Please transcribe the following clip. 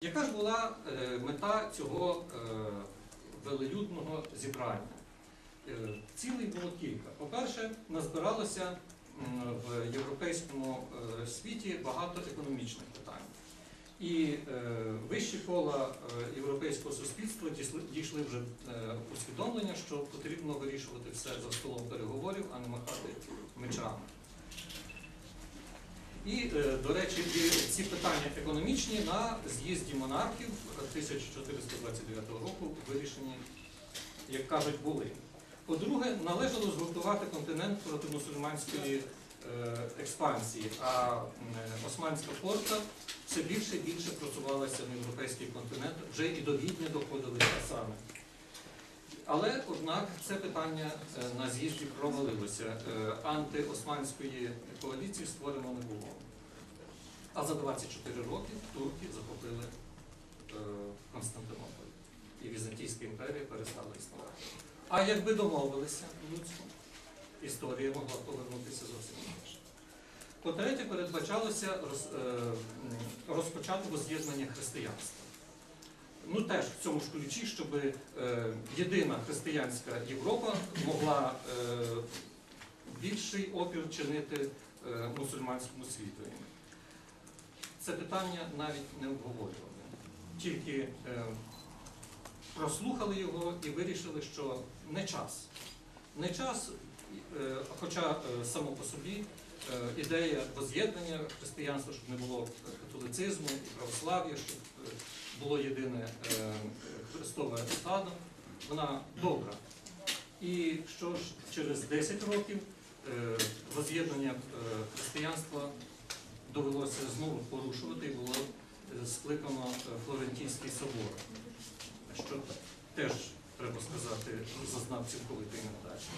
Яка ж була е, мета цього е, велелюдного зібрання? Е, Цілей було кілька. По-перше, назбиралося в європейському світі багато економічних питань. І вищі кола європейського суспільства дійшли, вже усвідомлення, що потрібно вирішувати все за столом переговорів, а не махати мечами. І, до речі, ці питання економічні на з'їзді монархів 1429 року вирішені, як кажуть, були. По-друге, належало згуртувати континент проти мусульманської е, експансії, а м, османська порта все більше і більше просувалася на європейський континент, вже і до Відня доходили саме. Але, однак, це питання е, на з'їзді провалилося. Е, Антиосманської коаліції створено не було. А за 24 роки турки захопили е, Константинополь. І Візантійська імперія перестала існувати. А якби домовилися людську, історія могла повернутися зовсім інакше. По-третє, передбачалося роз- е, розпочати воз'єднання християнства. Ну теж в цьому ж ключі, щоб е, єдина християнська Європа могла е, більший опір чинити е, мусульманському світу. Це питання навіть не обговорювали. Тільки е, прослухали його і вирішили, що не час. Не час, е, хоча е, само по собі е, ідея воз'єднання християнства, щоб не було католицизму і православ'я, щоб е, було єдине е, Христове стадо, вона добра. І що ж, через 10 років е, воз'єднання е, християнства довелося знову порушувати і було е, скликано е, Флорентійський собор, що теж, треба сказати, зазнав цілковитий невдачі.